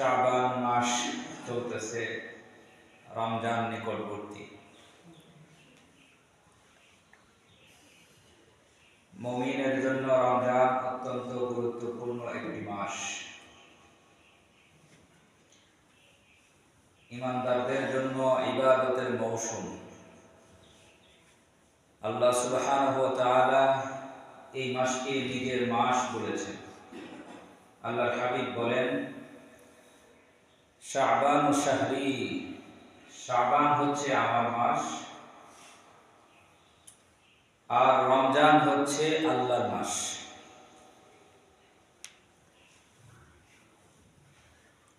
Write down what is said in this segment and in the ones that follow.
শাবান মাস চলতেছে রমজান নিকটবর্তী। মমিনের জন্য রমজান অত্যন্ত গুরুত্বপূর্ণ একটি মাস। ইমানদারদের জন্য ইবাদতের মৌসুম। আল্লাহ তাআলা এই মাসকে নিজের মাস বলেছেন। আল্লাহর হাবিব বলেন শাবান ও শাহরি। শাবান হচ্ছে আমার মাস, আর রমজান হচ্ছে আল্লাহর মাস।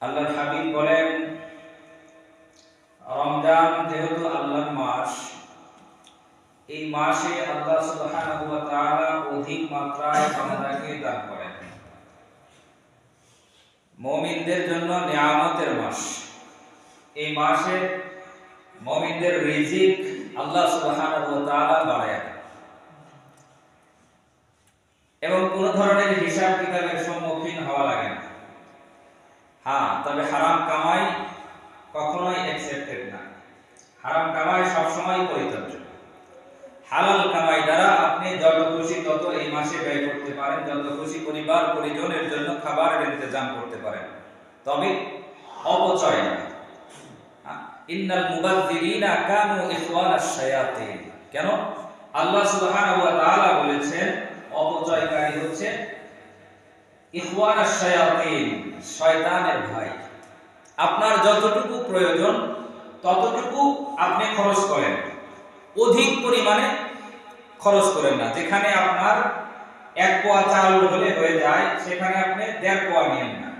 আল্লাহর হাবিব বলেন, রমজান যেহেতু আল্লাহর মাস, এই মাসে আল্লাহ সুবহানাহু ওয়া তাআলা অধিক মাত্রায় বান্দাকে দান করেন। মুমিনদের জন্য নিয়ামতের মাস। এই মাসে মুমিনদের রিজিক আল্লাহ তাআলা বাড়ায় এবং কোন ধরনের হিসাব কিতাবের সম্মুখীন হওয়া লাগে না। হ্যাঁ তবে হারাম কামাই কখনোই অ্যাকসেপ্টেড না। হারাম কামাই সবসময় পরিত্যাজ্য। হালাল কামাই তত এই মাসে ব্যয় করতে পারেন যত খুশি পরিবার পরিজনের জন্য খাবারের ইন্তজাম করতে পারেন। তবে অপচয় না। হ্যাঁ, ইন্নাল মুবাযযিরিনা কানু ইখওয়ানাশ শায়াতিন। কেন? আল্লাহ সুবহানাহু ওয়া তাআলা বলেছেন অপচয়কারী হচ্ছে ইখওয়ানাশ শায়াতিন শয়তানের ভাই। আপনার যতটুকু প্রয়োজন ততটুকু আপনি খরচ করেন। অধিক পরিমাণে খরচ করেন না। যেখানে আপনার এক পোয়া চাল হলে হয়ে যায়, সেখানে আপনি দেড় পোয়া নিয়েন না?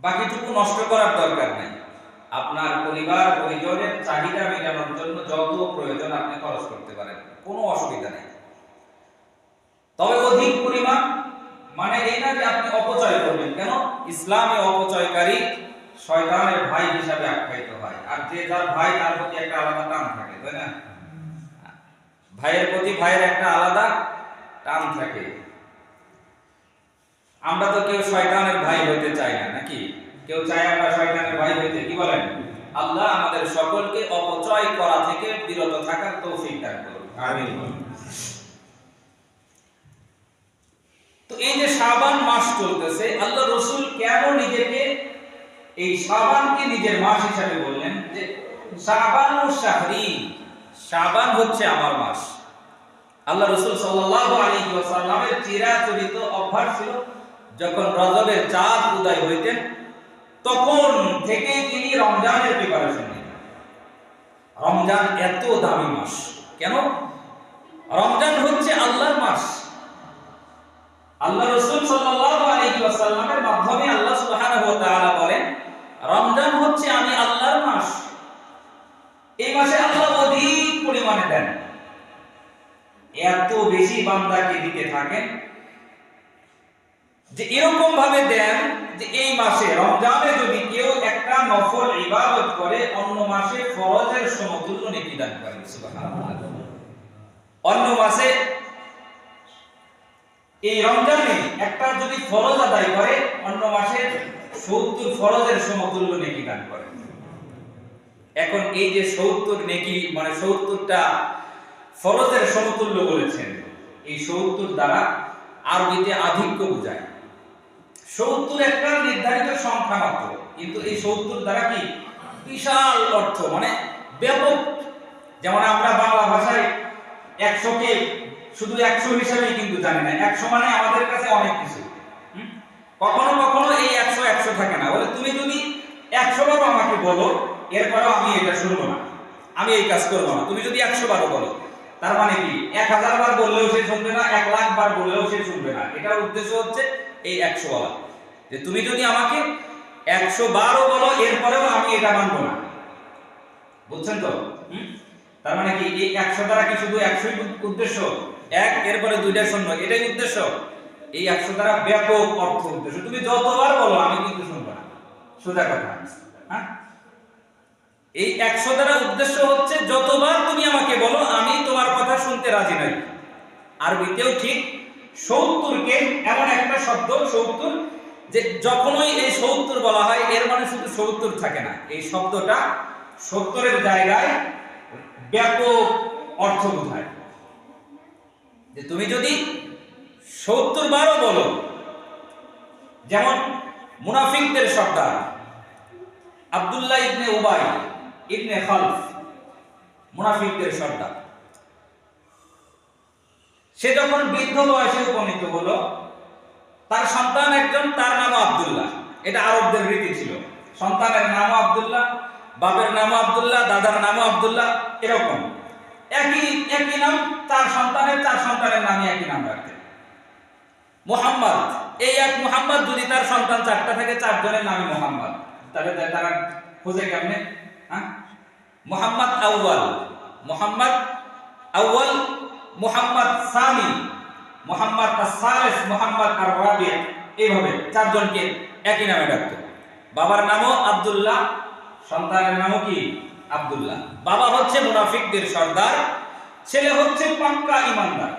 বাকিটুকু নষ্ট করার দরকার নেই। আপনার পরিবার, পরিজনের চাহিদা মেটানোর জন্য যত প্রয়োজন আপনি খরচ করতে পারেন। কোনো অসুবিধা নেই। তবে অধিক পরিমাণ মানে এই না যে আপনি অপচয় করবেন। কেন? ইসলামে অপচয়কারী শয়তানের ভাই হিসাবে আখ্যায়িত হয়। আর যে যার ভাই, তার প্রতি একটা আলাদা টান থাকে, তাই না? ভাইয়ের প্রতি ভাইয়ের একটা আলাদা টান থাকে। আমরা তো কেউ শয়তানের ভাই হইতে চাই না নাকি? কেউ চায় আমরা শয়তানের ভাই হইতে কি বলেন? আল্লাহ আমাদের সকলকে অপচয় করা থেকে বিরত থাকার তৌফিক দান করুন। আমিন। তো এই যে শাবান মাস চলতেছে আল্লাহ রসুল কেন নিজেকে এই শাবানকে নিজের মাস হিসাবে বললেন? যে শাবান ও শাহরি শাবান হচ্ছে আমার মাস। আল্লাহ রসুল সাল্লাল্লাহু আলাইহি ওয়াসাল্লামের চিরাচরিত অভ্যাস ছিল, যখন রজবের চাঁদ উদয় হইতেন, তখন থেকে তিনি রমজানের প্রিপারেশন রমজান এত দামি মাস। কেন? রমজান হচ্ছে আল্লাহর মাস। আল্লাহ রসুল ওয়াসাল্লামের মাধ্যমে আল্লাহ সুবহানাহু বলেন, রমজান হচ্ছে আমি আল্লাহর মাস। এই মাসে আল্লাহ পরিমাণে দেন? এত বেশি বান্দাকে দিতে থাকেন যে এরকম ভাবে দেন যে এই মাসে, রমজানে যদি কেউ একটা নফল ইবাদত করে, অন্য মাসে ফরজের সমতুল্য নেকি দান সুবহানাল্লাহ। অন্য মাসে এই রমজানে একটা যদি ফরজ আদায় করে, অন্য মাসে সত্তর ফরজের সমতুল্য নেকি দান করে। এখন এই যে সত্তর নেকি মানে সত্তরটা ফরজের সমতুল্য বলেছেন, এই সত্তর দ্বারা আরবিতে আধিক্য বোঝায়। সত্তর একটা নির্ধারিত সংখ্যা মাত্র, কিন্তু এই সত্তর দ্বারা কি? বিশাল অর্থ মানে ব্যাপক। যেমন আমরা বাংলা ভাষায় একশোকে শুধু একশো হিসাবেই কিন্তু জানি না, একশো মানে আমাদের কাছে অনেক কিছু? কখনো কখনো এই একশো একশো থাকে না। বলে তুমি যদি একশো বারো আমাকে বলো এরপরেও আমি এটা শুনব না। আমি এই কাজ করব না। তুমি যদি একশো বারো বলো, তার মানে কি? এক হাজার বার বললেও সে শুনবে না, এক লাখ বার বললেও সে শুনবে না। এটার উদ্দেশ্য হচ্ছে এই একশো বলা। যে তুমি যদি আমাকে একশো বারো বলো, এরপরেও আমি এটা মানবো না। বুঝছেন তো? তার মানে কি? এই একশো দ্বারা কি শুধু একশোই উদ্দেশ্য? এক, এরপরে দুইটা শূন্য। এটাই উদ্দেশ্য। এই একশো দ্বারা ব্যাপক অর্থ উদ্দেশ্য। তুমি যতবার বলো, আমি কিন্তু শুনব না। সোজা কথা। হ্যাঁ? এই একশো দ্বারা উদ্দেশ্য হচ্ছে, যতবার তুমি আমাকে বলো, আমি তোমার কথা শুনতে রাজি নই। আরবিতেও ঠিক সত্তরকে এমন একটা শব্দ, সত্তর, যে যখনই এই সত্তর বলা হয়, এর মানে শুধু সত্তর থাকে না। এই শব্দটা সত্তরের জায়গায় ব্যাপক অর্থ বোঝায়। যে তুমি যদি সত্তর বারও বলো, যেমন মুনাফিকদের সর্দার আব্দুল্লাহ ইবনে উবাই ইবনে খালফ, মুনাফিকদের সর্দার। সে যখন বৃদ্ধ বয়সে উপনীত হলো, তার সন্তান একজন, তার নাম আব্দুল্লাহ। এটা আরবদের রীতি ছিল। সন্তানের নাম আব্দুল্লাহ, বাপের নাম আব্দুল্লাহ, দাদার নাম আব্দুল্লাহ, এরকম। একই একই নাম তার সন্তানের তার সন্তানের নামে একই নাম রাখতেন মোহাম্মদ, এই এক মোহাম্মদ যদি তার সন্তান চারটা থাকে চারজনের নামে মোহাম্মদ, তাহলে তারা খোঁজে কেমনে? মোহাম্মদ আউয়াল। মোহাম্মদ আউয়াল, মোহাম্মদ সানি, মোহাম্মদ সালেস মোহাম্মদ আর রাবি এইভাবে চারজনকে একই নামে ডাকতো। বাবার নামও আব্দুল্লাহ, সন্তানের নামও কি? আব্দুল্লাহ। বাবা হচ্ছে মুনাফিকদের সর্দার, ছেলে হচ্ছে পাক্কা ইমানদার।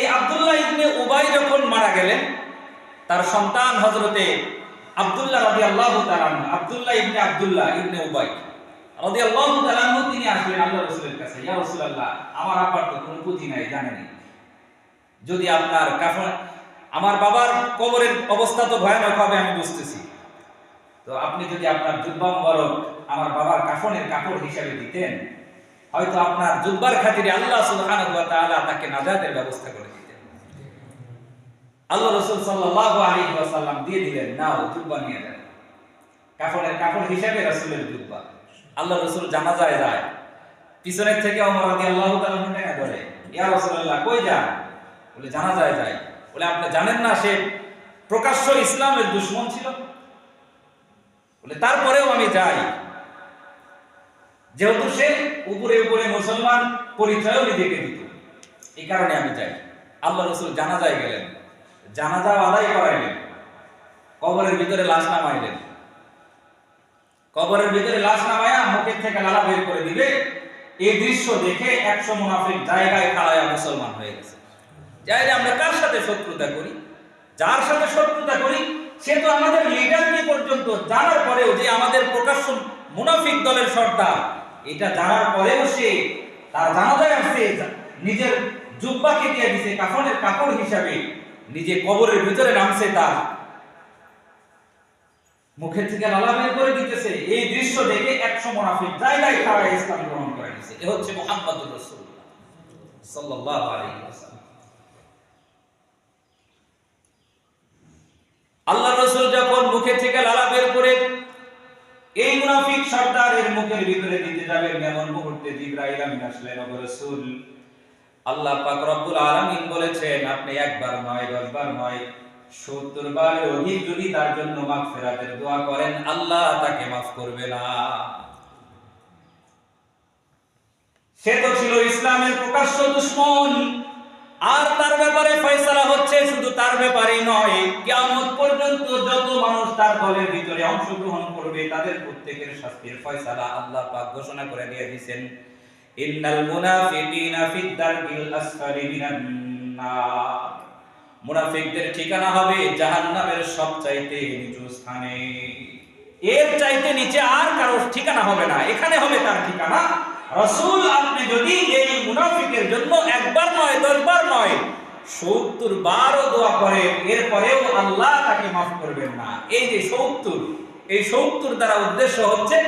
এই আব্দুল্লাহ ইবনে উবাই যখন মারা গেলেন, তার সন্তান হযরতে আব্দুল্লাহ তাআলা আনহু, আব্দুল্লাহ ইবনে আব্দুল্লাহ ইবনে উবাই। তাআলা আনহু তিনি আসলেন আল্লাহ রাসূলের কাছে ইয়া আমার আব্বার তো কোনো নাই জানেনই যদি আপনার কাফন আমার বাবার কবরের অবস্থা তো ভয়ানক হবে আমি বুঝতেছি। তো আপনি যদি আপনার জুব্বা মুবারক আমার বাবার কাফনের কাপড় হিসাবে দিতেন হয়তো আপনার জুব্বার খাতিরে আল্লাহ সুবহানাহু তাকে নাজাতের ব্যবস্থা করে দিতেন। আল্লাহ রসুল ওয়াসাল্লাম দিয়ে দিলেন, নাও, জুব্বা নিয়ে যান কাফনের কাপড় হিসাবে রাসূলের জুব্বা। আল্লাহ রাসূল জানাজায় যায়। পিছনের থেকে ওমর ইয়া কই যান? বলে, জানাজায় যায় বলে, আপনি জানেন না, সে প্রকাশ্য ইসলামের দুশমন ছিল? বলে, তারপরেও আমি যাই। যেহেতু সে উপরে উপরে মুসলমান পরিচয়ও নিজেকে দিত, এই কারণে আমি যাই। আল্লাহ রসুল জানাজায় গেলেন। জানাজা আদায় করাইলেন কবরের ভিতরে লাশ নামাইলেন। কবরের ভিতরে লাশ নামায়া মুখের থেকে লালা বের করে দিবে। এই দৃশ্য দেখে একশো মুনাফিক জায়গায় খাড়ায়া মুসলমান হয়ে গেছে। যাই রে, আমরা কার সাথে শত্রুতা করি? যার সাথে শত্রুতা করি সে তো আমাদের লিডারকে পর্যন্ত জানার পরেও যে আমাদের প্রকাশ্য মুনাফিক দলের সর্দার এটা জানার পরেও সে তার জানাজায় আসছে নিজের জুব্বাকে দিয়ে দিছে কাফনের কাপড় হিসাবে। নিজে কবরের ভিতরে নামছে তার। মুখের থেকে লালা বের করে দিতেছে। এই দৃশ্য দেখে একশো মুনাফিক জায়গায় খাওয়া ইসলাম গ্রহণ করে নিছে। এ হচ্ছে আলাইহি ওয়াসাল্লাম। আল্লাহ রসুল যখন মুখে থেকে লালা বের করে এই মুনাফিক সর্দারের মুখের ভিতরে দিতে যাবেন এমন মুহূর্তে জিব্রাইল আমিন আসলেন রাসূল আল্লাহ পাক রব্বুল আলামিন বলেছেন, আপনি একবার নয়, দশবার নয় সত্তর বারের অধিক যদি তার জন্য মাগফিরাতের দোয়া করেন, আল্লাহ তাকে মাফ করবে না। সে তো ছিল ইসলামের প্রকাশ্য দুশ্মন। আর তার ব্যাপারে ফয়সালা হচ্ছে শুধু তার ব্যাপারেই নয়, কিয়ামত পর্যন্ত যত মানুষ তার দলের ভিতরে অংশগ্রহণ করবে, তাদের প্রত্যেকের শাস্তির ফয়সালা আল্লাহ পাক ঘোষণা করে দিয়ে দিয়েছেন। ইন্নাল মুনাফিকিনা ফিদ দারকিল আসফালি মিনান নার। মুনাফিকদের ঠিকানা হবে জাহান্নামের সবচাইতে নিচু স্থানে। এর চাইতে নিচে আর কারও ঠিকানা হবে না, এখানে হবে তার ঠিকানা। রসুল, আপনি যদি এই মুনাফিকের জন্য একবার নয়, দশবার নয়, সত্তর বারও দোয়া করেন, এরপরেও আল্লাহ তাকে মাফ করবেন না। এই যে সত্তর, এই সত্তর দ্বারা উদ্দেশ্য হচ্ছে,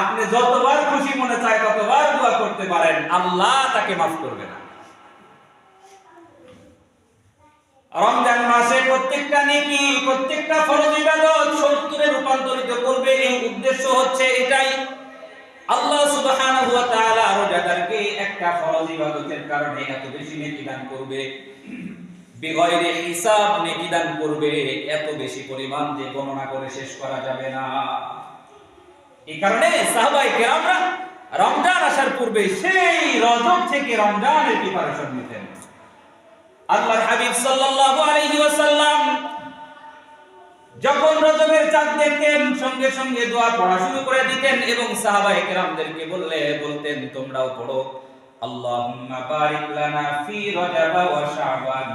আপনি যতবার খুশি মনে চায় ততবার দোয়া করতে পারেন, আল্লাহ তাকে মাফ করবে না। রমজান মাসে প্রত্যেকটা নেকি, প্রত্যেকটা ফরজ ইবাদত সত্তরে রূপান্তরিত করবে। এই উদ্দেশ্য হচ্ছে এটাই। আল্লাহ সুবহানাহু ওয়া তাআলা রোজাদারকে একটা ফরজ ইবাদতের কারণে এত বেশি নেকি দান করবে। বিগয়রে হিসাব নেকি দান করবে, এত বেশি পরিমাণ যে গণনা করে শেষ করা যাবে না। এই কারণে সাহাবাই কেরামরা রমজান আসার পূর্বে সেই রজব থেকে রমজানের প্রিপারেশন নিতেন। আল্লাহর হাবিব সাল্লাল্লাহু আলাইহি ওয়াসাল্লাম যখন রজবের চাঁদ দেখতেন, সঙ্গে সঙ্গে দোয়া পড়া শুরু করে দিতেন এবং সাহাবায়ে কেরামদেরকে বললে, বলতেন, তোমরাও পড়ো, আল্লাহুম্মা বারিক লানা ফি রজব ওয়া শাবান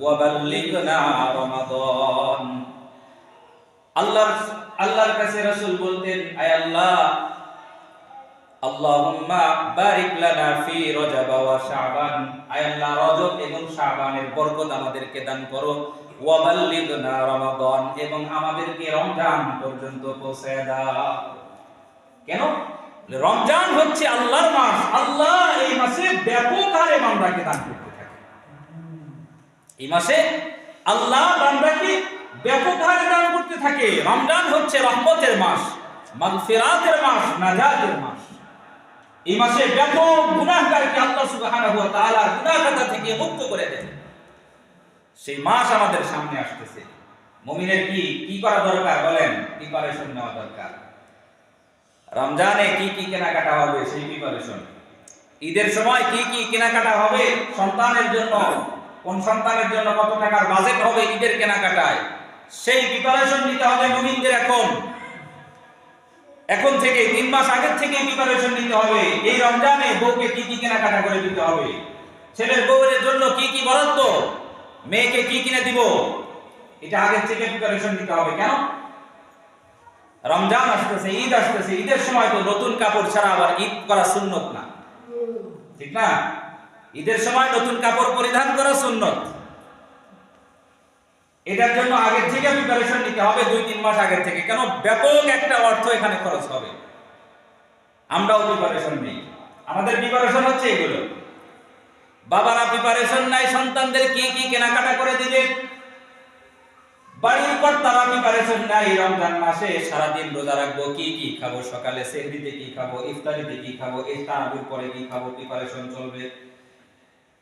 ওয়া বাল্লিগনা রমাদান। আল্লাহর আল্লাহর কাছে রাসূল বলতেন, আয় আল্লাহ বারিক লানা ফি রজব ওয়া শাবান। আয় আল্লাহ, রজব এবং শাবানের বরকত আমাদেরকে দান করো। ওয়া বাল্লিগনা রমাদান, এবং আমাদেরকে রমজান পর্যন্ত পৌঁছে কেন? রমজান হচ্ছে আল্লাহর মাস। আল্লাহ এই মাসে ব্যাপক হারে বান্দাকে দান করতে থাকে। এই মাসে আল্লাহ বান্দাকে ব্যাপক হারে দান করতে থাকে। রমজান হচ্ছে রহমতের মাস, মাগফিরাতের মাস, নাজাতের মাস। এই মাসে ব্যাপক গুনাহগারকে আল্লাহ সুবহানাহু ওয়া তাআলা গুনাহ খাতা থেকে মুক্ত করে দেন। সেই মাস আমাদের সামনে আসতেছে। মুমিনের কি কি করা দরকার বলেন? প্রিপারেশন নেওয়া দরকার। রমজানে কি কি কেনাকাটা হবে সেই প্রিপারেশন ঈদের সময় কি কি কেনাকাটা হবে? সন্তানের জন্য, কোন সন্তানের জন্য কত টাকার বাজেট হবে ঈদের কেনাকাটায়? সেই প্রিপারেশন নিতে হবে মুমিনদের এখন। এখন থেকে তিন মাস আগের থেকে প্রিপারেশন নিতে হবে। এই রমজানে বউকে কি কি কেনাকাটা করে দিতে হবে? ছেলের বউয়ের জন্য কি কি বরাদ্দ? মেয়েকে কি কিনে দিব? এটা আগের থেকে প্রিপারেশন নিতে হবে। কেন? রমজান আসতেছে, ঈদ আসতেছে, ঈদের সময় তো নতুন কাপড় ছাড়া আবার ঈদ করা সুন্নত না। ঠিক না? ঈদের সময় নতুন কাপড় পরিধান করা সুন্নত। এটার জন্য আগের থেকে প্রিপারেশন নিতে হবে, দুই, তিন মাস আগের থেকে। কেন? ব্যাপক একটা অর্থ এখানে খরচ হবে। আমরাও প্রিপারেশন নেই। আমাদের প্রিপারেশন হচ্ছে এগুলো। বাবারা প্রিপারেশন নাই, সন্তানদের কি কি কেনাকাটা করে দিবে? বাড়ির পর তারা প্রিপারেশন নাই, রমজান মাসে সারাদিন রোজা রাখব, কি কি খাব? সকালে সেহরিতে কি খাব? ইফতারিতে কি খাব? এই পরে কি খাব? প্রিপারেশন চলবে।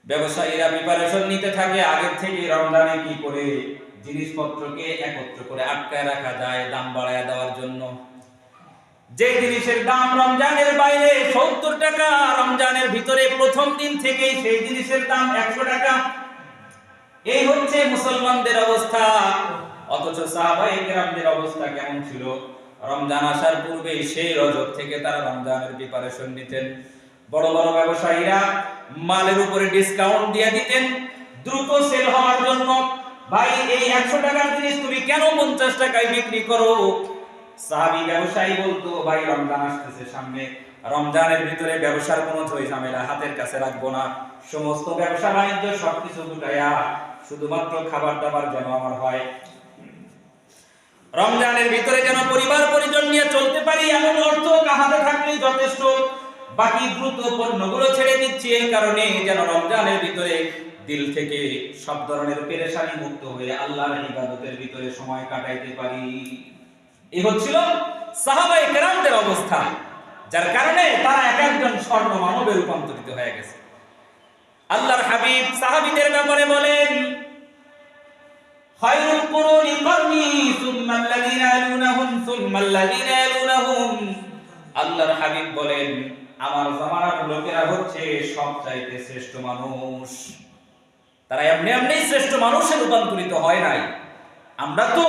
ব্যবসায়ীরা প্রিপারেশন নিতে থাকে, আগের থেকে রমজানে কি করে জিনিসপত্রকে একত্র করে আটকায় রাখা যায়, দাম বাড়ায় দেওয়ার জন্য। যে জিনিসের দাম রমজানের বাইরে সত্তর টাকা, রমজানের ভিতরে প্রথম দিন থেকেই সেই জিনিসের দাম একশো টাকা। এই হচ্ছে মুসলমানদের অবস্থা। অথচ সাহাবাই কেরামদের অবস্থা কেমন ছিল? রমজান আসার পূর্বে সেই রজব থেকে তারা রমজানের প্রিপারেশন নিতেন। বড় বড় ব্যবসায়ীরা মালের উপরে ডিসকাউন্ট দিয়ে দিতেন। দ্রুত সেল হওয়ার জন্য ভাই, এই একশো টাকার জিনিস তুমি কেন পঞ্চাশ টাকায় বিক্রি করো? সাহাবি ব্যবসায়ী বলতো, ভাই, রমজান আসতেছে সামনে। রমজানের ভিতরে ব্যবসার কোনো ঝই ঝামেলা হাতের কাছে রাখব না। সমস্ত ব্যবসা বাণিজ্য সবকিছু দুটাইয়া শুধুমাত্র খাবার দাবার যেন আমার হয়। রমজানের ভিতরে যেন পরিবার পরিজন নিয়ে চলতে পারি, এমন অর্থ হাতে থাকলেই যথেষ্ট। বাকি দ্রুত পণ্যগুলো ছেড়ে দিচ্ছি, এই কারণে যেন রমজানের ভিতরে দিল থেকে সব ধরনের পেরেশানি মুক্ত হয়ে আল্লাহর ইবাদতের ভিতরে সময় কাটাইতে পারি। এই হচ্ছিল সাহাবাই কেরামদের অবস্থা, যার কারণে তারা এক একজন স্বর্ণ মানবে রূপান্তরিত হয়ে গেছে। আল্লাহর হাবিব সাহাবীদের ব্যাপারে বলেন, খায়রুল কুরুনি করনি সুম্মা আল্লাযীনা ইয়ালুনাহুম, সুম্মা আল্লাযীনা ইয়ালুনাহুম। আল্লাহর হাবিব বলেন, আমার জামানার লোকেরা হচ্ছে সবচাইতে শ্রেষ্ঠ মানুষ। তারা এমনি এমনি শ্রেষ্ঠ মানুষে রূপান্তরিত হয় নাই। আমরা তো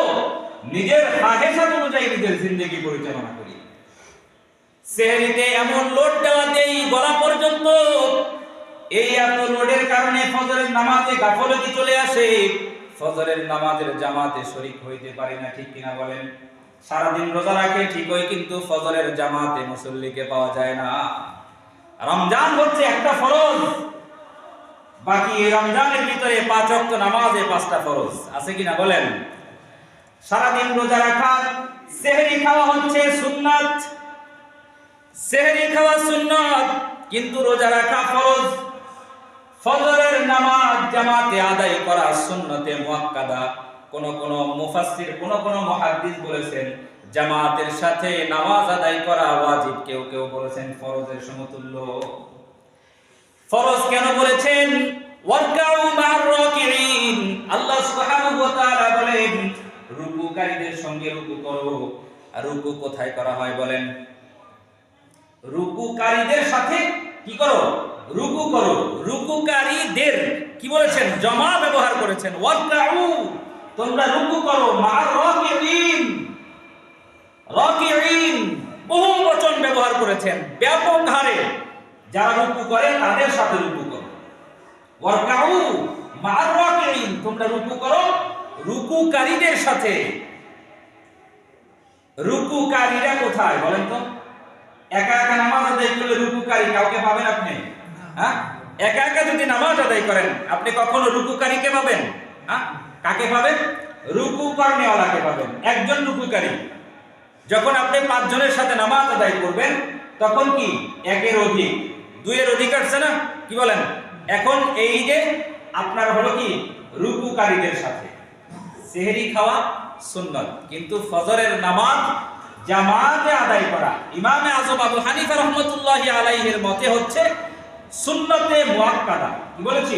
নিজের হাহেসাত অনুযায়ী নিজের জিন্দগি পরিচালনা করি। সেহরিতে এমন লোড দেওয়া দেই গলা পর্যন্ত। এই এত লোডের কারণে ফজরের নামাজে গাফলতি চলে আসে। ফজরের নামাজের জামাতে শরিক হইতে পারি না, ঠিক কিনা বলেন? সারাদিন রোজা রাখে ঠিকই কিন্তু ফজরের জামাতে মুসল্লিকে পাওয়া যায় না। রমজান হচ্ছে একটা ফরজ। বাকি এই রমজানের ভিতরে পাঁচ ওয়াক্ত নামাজে পাঁচটা ফরজ। আছে কিনা বলেন? সারাদিন রোজা রাখা, সেহরি খাওয়া হচ্ছে সুন্নাত। সেহরি খাওয়া সুন্নাত, কিন্তু রোজা রাখা ফরজ। ফজরের নামাজ জামাতে আদায় করা সুন্নতে মুআক্কাদা কোন কোন মুফাসসির, কোন কোন মুহাদ্দিস বলেছেন, জামাতের সাথে নামাজ আদায় করা ওয়াজিব। কেউ কেউ বলেছেন ফরজের সমতুল্য। ফরজ কেন বলেছেন? ওয়ারকাউ মা'আর রাকিঈন। আল্লাহ সুবহানাহু ওয়া তাআলা বলেন, রুকুকারীদের সঙ্গে রুকু করো। আর রুকু কোথায় করা হয় বলেন? রুকুকারীদের সাথে কি করো? রুকু করো। রুকুকারীদের কি বলেছেন? জমা ব্যবহার করেছেন। ওয়ারকাউ, তোমরা রুকু করো। মা'আর রাকিঈন। রাকিঈন বহু বচন ব্যবহার করেছেন। ব্যাপক হারে। যারা রুকু করে, তাদের সাথে রুকু করো। ওয়ারকাউ রাকিঈন, তোমরা রুকু করো। রুকুকারীদের সাথে। রুকুকারীরা কোথায় বলেন তো? একা একা নামাজ আদায় করলে রুকুকারী কাউকে পাবেন আপনি? হ্যাঁ? একা একা যদি নামাজ আদায় করেন, আপনি কখনো রুকুকারীকে পাবেন? হ্যাঁ? কাকে পাবেন? রুকু করনেওয়ালাকে পাবেন। একজন রুকুকারী। যখন আপনি পাঁচজনের সাথে নামাজ আদায় করবেন, তখন কি? একের অধিক। দুইয়ের অধিক আসছে না? কি বলেন? এখন এই যে আপনার হলো কি? রুকুকারীদের সাথে। সেহরি খাওয়া সুন্নত, কিন্তু ফজরের নামাজ জামাতে আদায় করা। ইমামে আজম আবু হানিফা রহমতুল্লাহি আলাইহির মতে হচ্ছে সুন্নতে মুআক্কাদা কি বলেছি?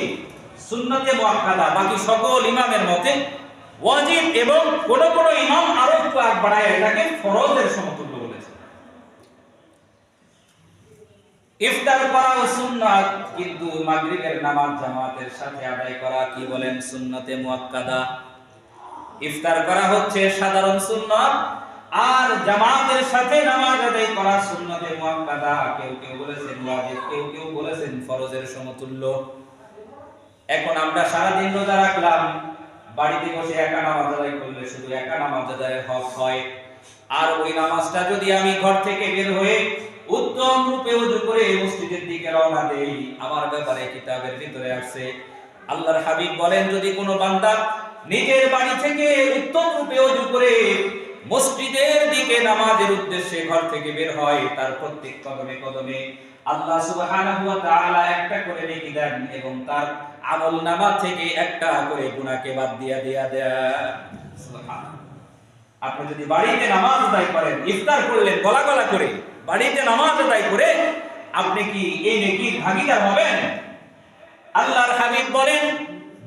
সুন্নতে মুআক্কাদা বাকি সকল ইমামের মতে ওয়াজিব এবং কোন কোন ইমাম আরও একটু আগ বাড়ায় এটাকে ফরজের সমতুল্য বলেছে ইফতার করা সুন্নাত, কিন্তু মাগরিবের নামাজ জামাতের সাথে আদায় করা কি বলেন সুন্নতে মুআক্কাদা ইফতার করা হচ্ছে সাধারণ সুন্নত, আর জামাতের সাথে নামাজ আদায় করা সুন্নতে মুআক্কাদা কেউ কেউ বলেছেন ওয়াজিব, কেউ কেউ বলেছেন ফরজের সমতুল্য। এখন আমরা সারা দিন রোজা রাখলাম, বাড়িতে বসে একা নামাজ আদায় করলে শুধু একা নামাজ আদায়ের হক হয়। আর ওই নামাজটা যদি আমি ঘর থেকে বের হয়ে উত্তম রূপে উজু করে মসজিদের দিকে রওনা দেই। আমার ব্যাপারে কিতাবের ভিতরে আসছে আল্লাহর হাবিব বলেন, যদি কোনো বান্দা নিজের বাড়ি থেকে উত্তম রূপে উজু করে মসজিদের দিকে নামাজের উদ্দেশ্যে ঘর থেকে বের হয়, তার প্রত্যেক কদমে কদমে আল্লাহ সুবহানাহু ওয়া তাআলা একটা করে নেকি দেন এবং তার আমল নামা থেকে একটা করে গুনাহকে বাদ দিয়া দিয়া সুবহানাল্লাহ। আপনি যদি বাড়িতে নামাজ আদায় করেন, ইফতার করলেন গলা গলা করে বাড়িতে নামাজ আদায় করে আপনি কি এই নেকির ভাগীদার হবেন? আল্লাহর হাবিব বলেন,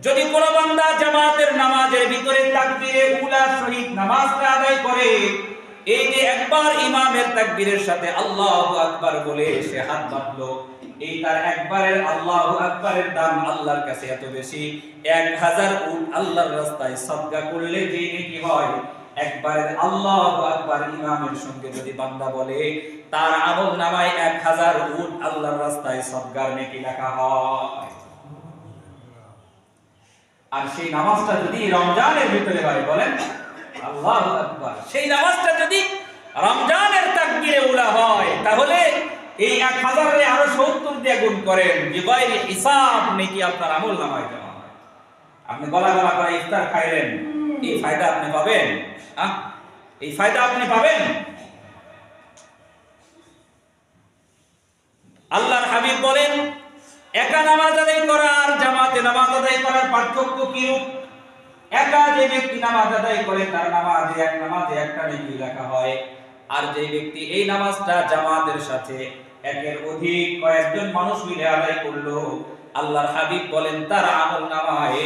যদি কোন বান্দা জামাতের নামাজের ভিতরে তাকবীরে উলা সহিত নামাজটা আদায় করে, এই যে একবার ইমামের তাকবীরের সাথে আল্লাহু আকবার বলে সে হাত বাঁধলো, এই তার একবারের আল্লাহু আকবারের দাম আল্লাহর কাছে এত বেশি। এক হাজার উট আল্লাহর রাস্তায় সদকা করলে যে নেকি হয় একবারের আল্লাহু আকবার ইমামের সঙ্গে যদি বান্দা বলে, তার আমল নামায় এক হাজার উট আল্লাহর রাস্তায় সদকার নেকি লেখা হয়? আর সেই নামাজটা যদি রমজানের ভিতরে হয়, বলেন, আল্লাহু আকবার। সেই নামাজটা যদি রমজানের তাকবীরে উলা হয়, তাহলে এই এক হাজারে আরও সত্তর দিয়ে গুণ করেন, বিগয়রি হিসাব নাকি আপনার আমল নামায় জমা হয়। আপনি গলা গলা করে ইফতার খাইলেন এই ফায়দা আপনি পাবেন? এই ফায়দা আপনি পাবেন। আল্লাহর হাবিব বলেন, একা নামাজ আদায় করা আর জামাতে নামাজ আদায় করার পার্থক্য কি একা যে ব্যক্তি নামাজ আদায় করে, তার নামাজে এক, নামাজে একটা নেকি লেখা হয়। আর যে ব্যক্তি এই নামাজটা জামাতের সাথে একের অধিক কয়েকজন মানুষ মিলে আদায় করল আল্লাহর হাবিব বলেন, তার আমল নামায়,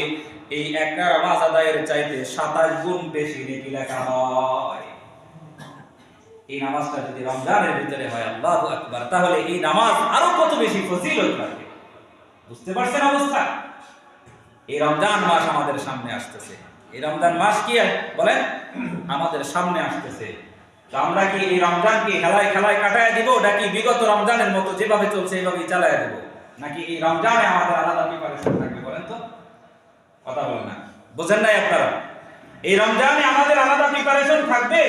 এই একা নামাজ আদায়ের চাইতে সাতাশ গুণ বেশি নেকি লেখা হয়। এই নামাজটা যদি রমজানের ভিতরে হয়, আল্লাহু আকবার, তাহলে এই নামাজ আরও কত বেশি ফজিলত রাখবে বুঝতে পারছেন অবস্থা? এই রমজান মাস আমাদের সামনে আসতেছে। এই রমজান মাস কি? বলেন, আমাদের সামনে আসতেছে। তো আমরা কি এই রমজানকে খেলায় খেলায় কাটায় দিব, নাকি বিগত রমজানের মতো যেভাবে চলছে, এইভাবেই চালায় দিব? নাকি এই রমজানে আমাদের আলাদা প্রিপারেশন থাকবে বলেন তো? কথা বলেন না। বোঝেন নাই আপনারা? এই রমজানে আমাদের আলাদা প্রিপারেশন থাকবে।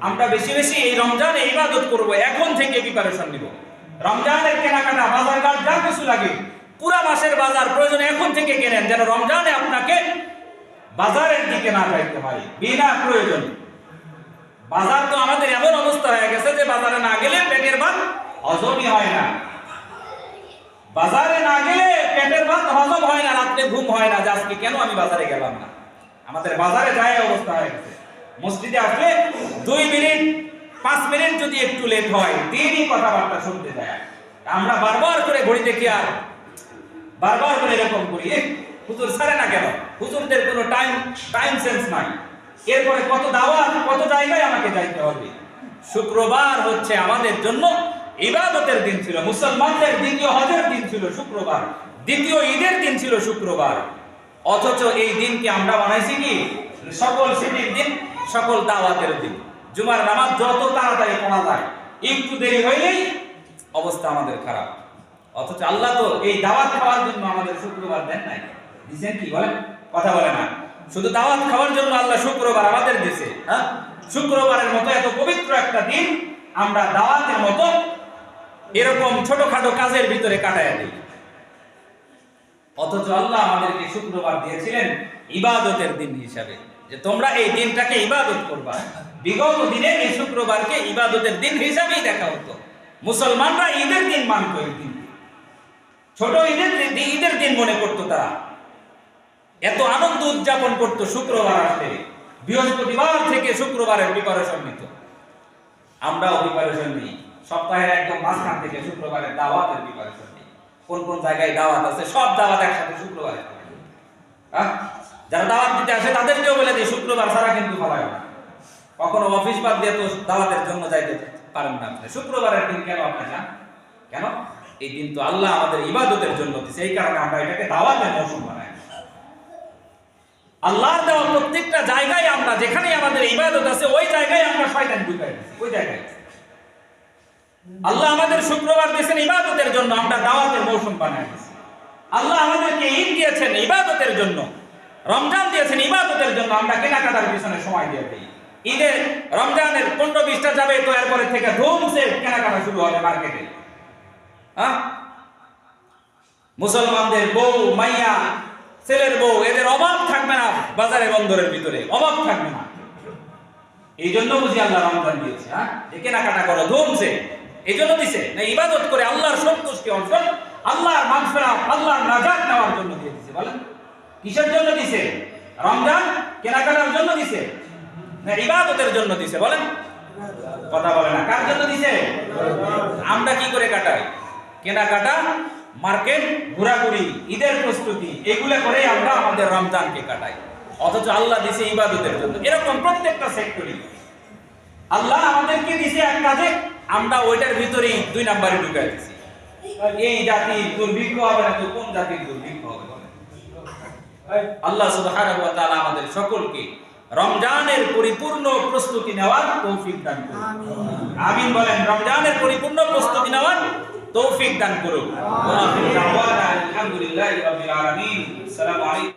আমরা বেশি বেশি এই রমজানে ইবাদত করব, এখন থেকে প্রিপারেশন নিব। রমজানের কেনাকাটা, বাজার ঘাট, যা কিছু লাগে, পুরা মাসের বাজার প্রয়োজন এখন থেকে কেনেন, যেন রমজানে আপনাকে বাজারের দিকে না যাইতে হয়, বিনা প্রয়োজন। বাজার তো আমাদের এমন অবস্থা হয়ে গেছে যে বাজারে না গেলে পেটের ভাত হজমই হয় না। বাজারে না গেলে পেটের ভাত হজম হয় না, রাত্রে ঘুম হয় না, যে আজকে কেন আমি বাজারে গেলাম না? আমাদের বাজারে যায় অবস্থা হয়ে গেছে। মসজিদে আসলে দুই মিনিট, পাঁচ মিনিট যদি একটু লেট হয়, দিনই কথাবার্তা শুনতে যায় আমরা বারবার করে ঘড়ি দেখি আর, বারবার করে এরকম করি হুজুর ছাড়ে না কেন? হুজুরদের কোনো টাইম টাইম সেন্স নাই। এরপরে কত দাওয়াত, কত জায়গায় আমাকে যাইতে হবে। শুক্রবার হচ্ছে আমাদের জন্য ইবাদতের দিন ছিল, মুসলমানদের দ্বিতীয় হজের দিন ছিল শুক্রবার, দ্বিতীয় ঈদের দিন ছিল শুক্রবার। অথচ এই দিনকে আমরা বানাইছি কি? সকল ছুটির দিন, সকল দাওয়াতের দিন। জুমার নামাজ যত তাড়াতাড়ি পড়া যায়, একটু দেরি হইলেই অবস্থা আমাদের খারাপ। অথচ আল্লাহ তো এই দাওয়াত খাওয়ার জন্য আমাদের শুক্রবার দেন নাই। দিছেন কি বলেন? কথা বলে না। শুধু দাওয়াত খাওয়ার জন্য আল্লাহ শুক্রবার আমাদের দিছে হ্যাঁ? শুক্রবারের মতো এত পবিত্র একটা দিন আমরা দাওয়াতের মতো এরকম ছোটখাটো কাজের ভিতরে কাটায় দিই। অথচ আল্লাহ আমাদেরকে শুক্রবার দিয়েছিলেন ইবাদতের দিন হিসাবে, যে তোমরা এই দিনটাকে ইবাদত করবা। বিগত দিনে এই শুক্রবারকে ইবাদতের দিন হিসাবেই দেখা হতো। মুসলমানরা ঈদের দিন মানত এই দিন। ছোট ঈদের ঈদের দিন মনে করতো তারা। এত আনন্দ উদযাপন করতো শুক্রবার আসলে। বৃহস্পতিবার থেকে শুক্রবারের প্রিপারেশন নিত। আমরাও প্রিপারেশন নিই। সপ্তাহের একদম মাঝখান থেকে শুক্রবারের দাওয়াতের কোন কোন জায়গায় দাওয়াত আছে, সব দাওয়াত একসাথে শুক্রবারে হ্যাঁ? যারা দাওয়াত দিতে আসে, তাদেরকেও বলে দিই, শুক্রবার ছাড়া কিন্তু ভালো না। কখনো অফিস বাদ দিয়ে তো দাওয়াতের জন্য যাইতে পারেন না শুক্রবারের দিন কেন আপনি যান? কেন? এই দিন তো আল্লাহ আমাদের ইবাদতের জন্য দিচ্ছে এই কারণে আমরা এটাকে দাওয়াতের মৌসুম বানাই। আল্লাহর দেওয়া প্রত্যেকটা জায়গায় আমরা যেখানে আমাদের ইবাদত আছে, ওই জায়গায় আমরা শয়তান ঢুকাই ওই জায়গায়। আল্লাহ আমাদের শুক্রবার দিয়েছেন ইবাদতের জন্য, আমরা দাওয়াতের মৌসুম বানাই আল্লাহ আমাদেরকে ঈদ দিয়েছেন ইবাদতের জন্য, রমজান দিয়েছেন ইবাদতের জন্য, আমরা কেনাকাটার পিছনে সময় দিয়ে দিই। ঈদের রমজানের পনেরো বিশটা যাবে, তো এরপরে থেকে ধুমসে কেনাকাটা শুরু হবে মার্কেটে। মুসলমানদের বউ, মাইয়া, ছেলের বউ, এদের অভাব থাকবে না বাজারে বন্দরের ভিতরে, অভাব থাকবে না। এই জন্য বুঝি আল্লাহ রমজান দিয়েছে হ্যাঁ কেনাকাটা করো ধুমছে এই জন্য দিছে। না, ইবাদত করে আল্লাহর সন্তুষ্টি অর্জন, আল্লাহর মাগফিরাত, আল্লাহর নাজাত নেওয়ার জন্য দিয়ে দিছে, বলেন। কিসের জন্য দিছে? রমজান কেনাকাটার জন্য দিছে? না, ইবাদতের জন্য দিছে, বলেন। কথা বলে না। কার জন্য দিছে? আমরা কি করে কাটাই? কেনাকাটা, মার্কেট, ঘোরাঘুরি, ঈদের প্রস্তুতি, এগুলা করে আমরা আমাদের রমজানকে কাটাই। অথচ আল্লাহ দিছে ইবাদতের জন্য। এরকম প্রত্যেকটা সেক্টরি আল্লাহ আমাদেরকে দিছে এক কাজে আমরা ওইটার ভিতরেই দুই নাম্বারে ঢুকাই দিছি। এই জাতির দুর্ভিক্ষ হবে না তো কোন জাতির দুর্ভিক্ষ হবে? আল্লাহ সুবহানাহু ওয়া তাআলা আমাদের সকলকে রমজানের পরিপূর্ণ প্রস্তুতি নেওয়ার তৌফিক দান করুন আমিন। বলেন রমজানের পরিপূর্ণ প্রস্তুতি নেওয়ার তৌফিক দান করুন আলহামদুলিল্লাহি রাব্বিল আলামিন। আসসালামু আলাইকুম।